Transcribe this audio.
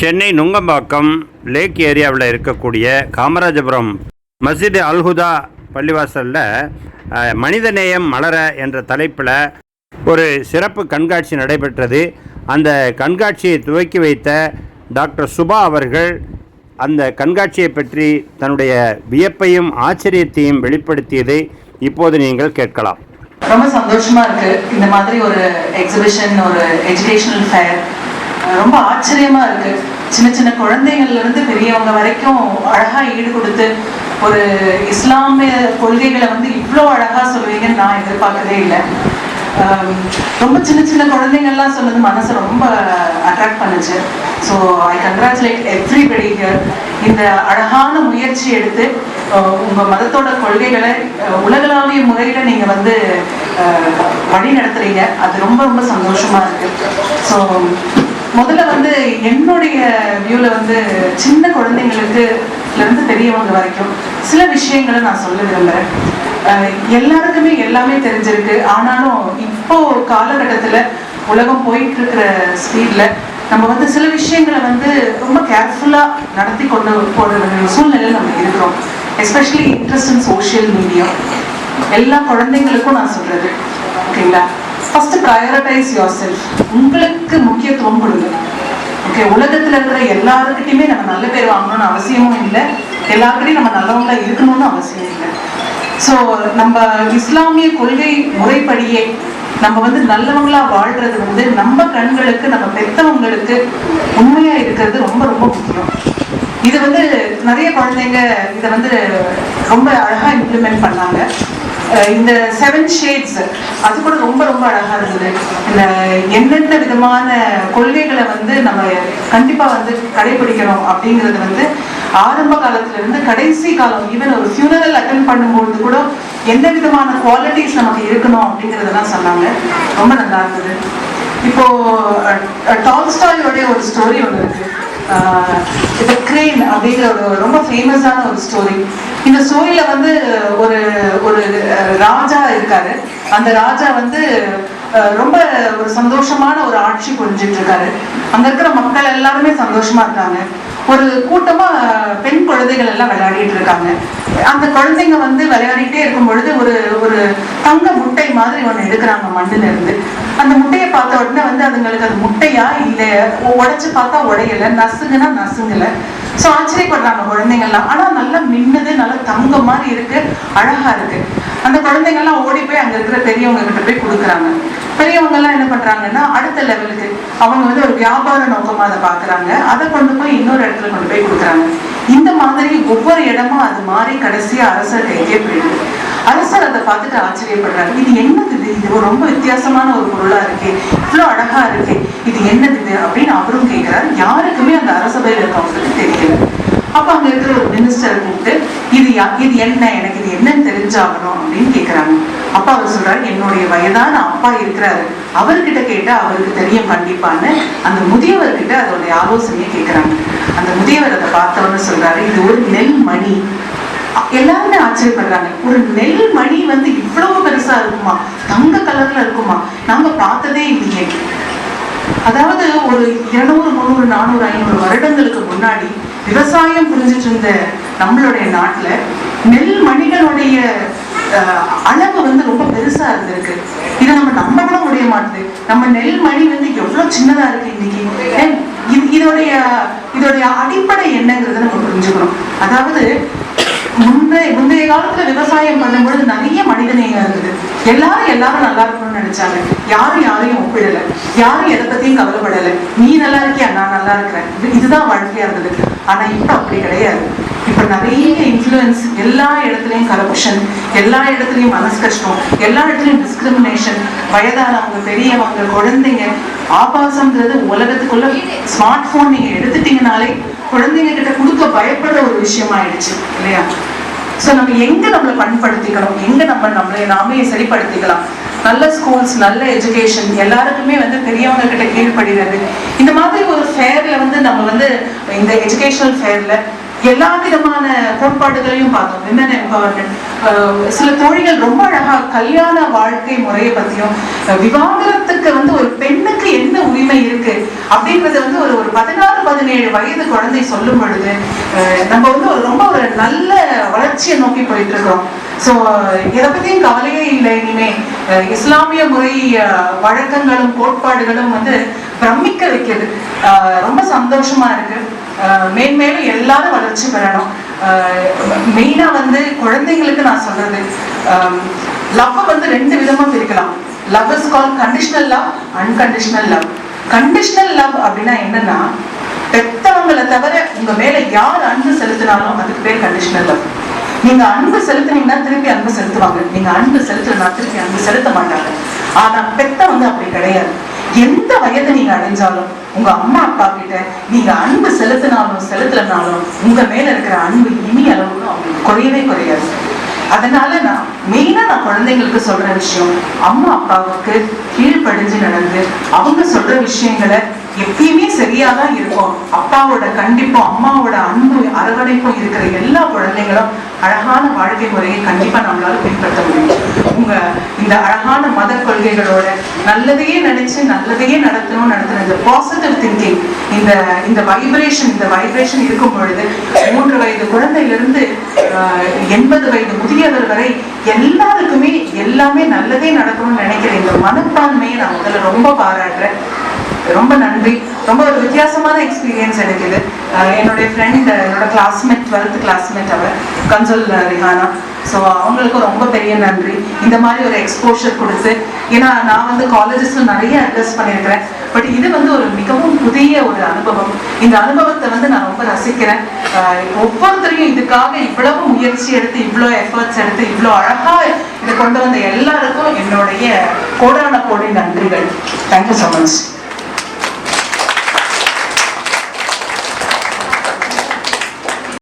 சென்னை நுங்கம்பாக்கம் லேக் ஏரியாவில் இருக்கக்கூடிய காமராஜபுரம் மஸ்ஜித் அல்ஹுதா பள்ளிவாசலில் மனிதநேயம் மலர என்ற தலைப்பில் ஒரு சிறப்பு கண்காட்சி நடைபெற்றது. அந்த கண்காட்சியை துவக்கி வைத்த டாக்டர் சுபா அவர்கள் அந்த கண்காட்சியை பற்றி தன்னுடைய வியப்பையும் ஆச்சரியத்தையும் வெளிப்படுத்தியதை இப்போது நீங்கள் கேட்கலாம். ரொம்ப சந்தோஷமாக இருக்குது இந்த மாதிரி ஒரு எக்ஸிபிஷன் ஒரு எஜுகேஷனல் ஃபேர் ரொம்ப ஆச்சரியமா இருக்கு. சின்ன சின்ன குழந்தைங்கள்ல இருந்து பெரியவங்க வரைக்கும் அழகா ஈடு கொடுத்து ஒரு இஸ்லாமிய கொள்கைகளை வந்து இவ்வளோ அழகா சொல்லுவீங்கன்னு நான் எதிர்பார்க்கவே இல்லை. ரொம்ப சின்ன சின்ன குழந்தைங்கள்லாம் சொன்னது மனசை ரொம்ப அட்ராக்ட் பண்ணுச்சு. So I congratulate everybody here இந்த அழகான முயற்சி எடுத்து உங்கள் உங்க மதத்தோட கொள்கைகளை உலகளாவிய முறையில நீங்க வந்து வழி நடத்துறீங்க அது ரொம்ப ரொம்ப சந்தோஷமா இருக்கு. ஸோ முதல்ல வந்து என்னுடைய வியூல வந்து சின்ன குழந்தைங்களுக்கு இருந்து பெரியவங்க வரைக்கும் சில விஷயங்களை நான் சொல்ல விரும்புறேன். எல்லாருக்குமே எல்லாமே தெரிஞ்சிருக்கு. ஆனாலும் இப்போ காலகட்டத்துல உலகம் போயிட்டு இருக்கிற ஸ்பீட்ல நம்ம வந்து சில விஷயங்களை வந்து ரொம்ப கேர்ஃபுல்லா நடத்தி கொண்டு போற சூழ்நிலையில் சூழ்நிலையில நம்ம இருக்கிறோம். Especially interest in social media எல்லா குழந்தைங்களுக்கும் நான் சொல்றது. ஓகேங்களா? ஃபர்ஸ்ட் ப்ரையாரிட்டைஸ் யோர் செல்ஃப் உங்களுக்கு முக்கியத்துவம் கொடுங்க. ஓகே உலகத்துல இருக்கிற எல்லாருக்கிட்டையுமே நம்ம நல்ல பேர் வாங்கணும்னு அவசியமும் இல்லை. எல்லாருக்கிட்டையும் நம்ம நல்லவங்களா இருக்கணும்னு அவசியம் இல்லை. ஸோ நம்ம இஸ்லாமிய கொள்கை முறைப்படியே நம்ம வந்து நல்லவங்களா வாழ்றது வந்து நம்ம கண்களுக்கு நம்ம பெத்தவங்களுக்கு உண்மையா இருக்கிறது ரொம்ப ரொம்ப முக்கியம். இது வந்து நிறைய குழந்தைங்க இதை வந்து ரொம்ப அழகா இம்ப்ளிமெண்ட் பண்ணாங்க. இந்த செவன் ஷேட்ஸ் அது கூட ரொம்ப ரொம்ப அழகா இருந்தது. இந்த என்னென்ன விதமான கொள்கைகளை வந்து நம்ம கண்டிப்பா வந்து கடைபிடிக்கணும் அப்படிங்கிறது வந்து ஆரம்ப காலத்துல இருந்து கடைசி காலம் ஈவன் ஒரு ஃபியூனரல் அட்டன் பண்ணும்போது கூட எந்த விதமான குவாலிட்டிஸ் நமக்கு இருக்கணும் அப்படிங்கிறதெல்லாம் சொன்னாங்க. ரொம்ப நல்லா இருந்தது. இப்போ டால்ஸ்டாயோடைய ஒரு ஸ்டோரி ஒன்று இருக்கு. இது கிரேன் அப்படிங்கிற ஒரு ரொம்ப ஃபேமஸான ஒரு ஸ்டோரி இந்த ஸ்டோரியில வந்து ஒரு ஒரு அஹ், ராஜா இருக்காரு. அந்த ராஜா வந்து அஹ், ரொம்ப ஒரு சந்தோஷமான ஒரு ஆட்சி புரிஞ்சிட்டு இருக்காரு. அங்க இருக்கிற மக்கள் எல்லாருமே சந்தோஷமா இருக்காங்க. ஒரு கூட்டமா பெண் குழந்தைகள் எல்லாம் விளையாடிட்டு இருக்காங்க. அந்த குழந்தைங்க வந்து விளையாடிட்டே இருக்கும் பொழுது ஒரு ஒரு தங்க முட்டை மாதிரி ஒண்ணு எடுக்கிறாங்க மண்ணுல இருந்து. அந்த முட்டையை பார்த்த உடனே வந்து அதுங்களுக்கு அது முட்டையா இல்ல உடைச்சு பார்த்தா உடையல நசுங்கன்னா நசுங்கல. சோ ஆச்சரியப்படுறாங்க குழந்தைங்கள்லாம் ஆனால் ஆனா நல்லா மின்னுது நல்லா தங்க மாதிரி இருக்கு அழகா இருக்கு. அந்த குழந்தைங்க எல்லாம் ஓடி போய் அங்க இருக்கிற பெரியவங்க கிட்ட போய் கொடுக்குறாங்க. பெரியவங்கெல்லாம் என்ன பண்றாங்கன்னா அடுத்த லெவலுக்கு அவங்க வந்து ஒரு வியாபார நோக்கமா அதை பாக்குறாங்க அதை கொண்டு போய் இன்னொரு இடத்துல கொண்டு போய் கொடுக்குறாங்க. இந்த மாதிரி ஒவ்வொரு இடமும் அது மாறி கடைசியா அரசர் கைக்கே போயிடுது. அரசர் அதை பார்த்துட்டு ஆச்சரியப்படுறாரு. இது என்னது இது? இது ரொம்ப வித்தியாசமான ஒரு பொருளா இருக்கே. இவ்வளவு அழகா இருக்கே. இது என்னது இது? அப்படின்னு அவரும் கேட்கிறாரு. யாருக்குமே அந்த அரசபையில் இருக்கவங்களுக்கு தெரியல. அப்ப அங்க இருக்கிற ஒரு மினிஸ்டர் கூப்பிட்டு இது யா- இது என்ன எனக்கு இது என்னன்னு தெரிஞ்சாகணும் அப்படின்னு கேக்குறாங்க. அப்பா அவர் சொல்றாரு என்னுடைய வயதான அப்பா இருக்கிறாரு. அவர்கிட்ட கேட்டா அவருக்கு தெரியும் கண்டிப்பான்னு. அந்த முதியவர்கிட்ட அதோடைய ஆலோசனையை கேக்குறாங்க. அந்த முதியவர் அதை பார்த்தவன்னு சொல்றாரு இது ஒரு நெல் மணி. எல்லாருமே ஆச்சரியப்படுறாங்க. ஒரு நெல் மணி வந்து இவ்வளவு பெருசா இருக்குமா? தங்க கலர்ல இருக்குமா? நாங்க பார்த்ததே இல்லையே. அதாவது ஒரு இருநூறு முந்நூறு நானூறு ஐநூறு வருடங்களுக்கு முன்னாடி விவசாயம் புரிஞ்சிட்டு இருந்த நம்மளுடைய நாட்டுல நெல் மணிகளுடைய அளவு வந்து ரொம்ப பெருசா இருந்திருக்கு. இதை நம்ம நம்ப கூட முடிய மாட்டுது. நம்ம நெல் மணி வந்து எவ்வளவு சின்னதா இருக்கு இன்னைக்கு? இதோடைய இதோடைய அடிப்படை என்னங்கிறத நம்ம புரிஞ்சுக்கணும். அதாவது முந்தைய முந்தைய காலத்துல விவசாயம் பண்ணும்பொழுது நிறைய மனிதநேயம் இருந்தது. எல்லாரும் எல்லாரும் நல்லா இருக்கணும்னு நினைச்சாங்க. யாரும் யாரையும் யாரும் எதை பத்தியும் கவலைப்படல. நீ நல்லா இருக்கியா? நான் நல்லா இருக்கிறேன். இதுதான் வாழ்க்கையா இருந்தது. ஆனா இப்ப அப்படி கிடையாது. இப்ப நிறைய இன்ஃபுளுன்ஸ் எல்லா இடத்துலயும் கரப்ஷன் எல்லா இடத்துலயும் மனசு கஷ்டம் எல்லா இடத்துலயும் டிஸ்கிரிமினேஷன் வயதானவங்க பெரியவங்க குழந்தைங்க ஆபாசம்ன்றது உலகத்துக்குள்ள ஸ்மார்ட் போன் நீங்க எடுத்துட்டீங்கனாலே குழந்தைங்க கிட்ட கொடுக்க பயப்படுற ஒரு விஷயம் ஆயிடுச்சு இல்லையா? சோ நம்ம எங்க நம்மளை பண்படுத்திக்கணும்? எங்க நம்ம நம்மளை நாமே சரிப்படுத்திக்கலாம்? நல்ல ஸ்கூல்ஸ் நல்ல எஜுகேஷன் எல்லாருக்குமே வந்து பெரியவங்க கிட்ட கீழ்ப்படுகிறது. இந்த மாதிரி ஒரு ஃபேர்ல வந்து நம்ம வந்து இந்த எஜுகேஷனல் ஃபேர்ல எல்லா விதமான கோட்பாடுகளையும் பார்த்தோம். விமன் எம்பவர்மெண்ட் சில தோழிகள் ரொம்ப அழகா கல்யாண வாழ்க்கை முறையை பத்தியும் விவாகரத்துக்கு வந்து ஒரு பெண்ணுக்கு என்ன உரிமை இருக்கு அப்படின்றது வந்து ஒரு ஒரு பதினாறு பதினேழு வயது குழந்தை சொல்லும் பொழுது நம்ம வந்து ஒரு ரொம்ப ஒரு நல்ல வளர்ச்சியை நோக்கி போயிட்டு இருக்கிறோம். ஸோ இதை பற்றியும் கவலையே இல்லை. இனிமே இஸ்லாமிய முறை வழக்கங்களும் கோட்பாடுகளும் வந்து பிரமிக்க வைக்கிறது ரொம்ப சந்தோஷமா இருக்கு. மேன்மேலும் எல்லாரும் வளர்ச்சி பெறணும். மெயினா வந்து குழந்தைங்களுக்கு நான் சொல்றது லவ் வந்து ரெண்டு விதமா பிரிக்கலாம். Love is call conditional love unconditional love conditional love அப்படின்னா என்னன்னா பெத்தவங்களை தவிர உங்க மேல யார் அன்பு செலுத்தினாலும் அதுக்கு பேர் கண்டிஷனல் லவ் நீங்க அன்பு செலுத்துனீங்கன்னா திருப்பி அன்பு செலுத்துவாங்க. நீங்க அன்பு செலுத்தலைன்னா திருப்பி அன்பு செலுத்த மாட்டாங்க. ஆனா பெத்தவங்க அப்படி கிடையாது. எந்த வயதை நீங்க அடைஞ்சாலும் உங்க அம்மா அப்பா கிட்ட நீங்க அன்பு செலுத்தினாலும் செலுத்தலனாலும் உங்க மேல இருக்கிற அன்பு இனி அளவுக்கு அவங்களுக்கு குறையவே குறையாது. அதனால நான் மெயினா நான் குழந்தைங்களுக்கு சொல்ற விஷயம் அம்மா அப்பாவுக்கு கீழ்ப்படிஞ்சு நடந்து அவங்க சொல்ற விஷயங்களை எப்பயுமே சரியா தான் இருக்கும். அப்பாவோட கண்டிப்பும் அம்மாவோட அன்பு அரவணைப்பும் இருக்கிற எல்லா குழந்தைங்களும் அழகான வாழ்க்கை முறையை கண்டிப்பா நம்மளால பின்பற்ற முடியும். உங்க இந்த அழகான மத கொள்கைகளோட நல்லதையே நினைச்சு நல்லதையே நடத்தணும் நடத்தணும் இந்த பாசிட்டிவ் திங்கிங் இந்த இந்த வைப்ரேஷன் இந்த வைப்ரேஷன் இருக்கும் பொழுது மூன்று வயது குழந்தையிலிருந்து ஆஹ், எண்பது வயது முதியவர் வரை எல்லாருக்குமே எல்லாமே நல்லதே நடக்கணும்னு நினைக்கிற இந்த மனப்பான்மையை நான் முதல்ல ரொம்ப பாராட்டுறேன். ரொம்ப நன்றி. ரொம்ப ஒரு வித்தியாசமான எக்ஸ்பீரியன்ஸ் எனக்கு இது. என்னுடைய ஃப்ரெண்ட் என்னோட கிளாஸ்மேட் டுவெல்த் கிளாஸ்மேட் அவர் கன்சல் ரிஹானா. ஸோ அவங்களுக்கும் ரொம்ப பெரிய நன்றி. இந்த மாதிரி ஒரு எக்ஸ்போஷர் கொடுத்து ஏன்னா நான் வந்து காலேஜஸ்ல நிறைய அட்ரஸ் பண்ணியிருக்கிறேன். பட் இது வந்து ஒரு மிகவும் புதிய ஒரு அனுபவம். இந்த அனுபவத்தை வந்து நான் ரொம்ப ரசிக்கிறேன். ஒவ்வொருத்தரையும் இதுக்காக இவ்வளவு முயற்சி எடுத்து இவ்வளோ எஃபர்ட்ஸ் எடுத்து இவ்வளோ அழகா இதை கொண்டு வந்த எல்லாருக்கும் என்னுடைய கோடான கோடி நன்றிகள். Thank you so much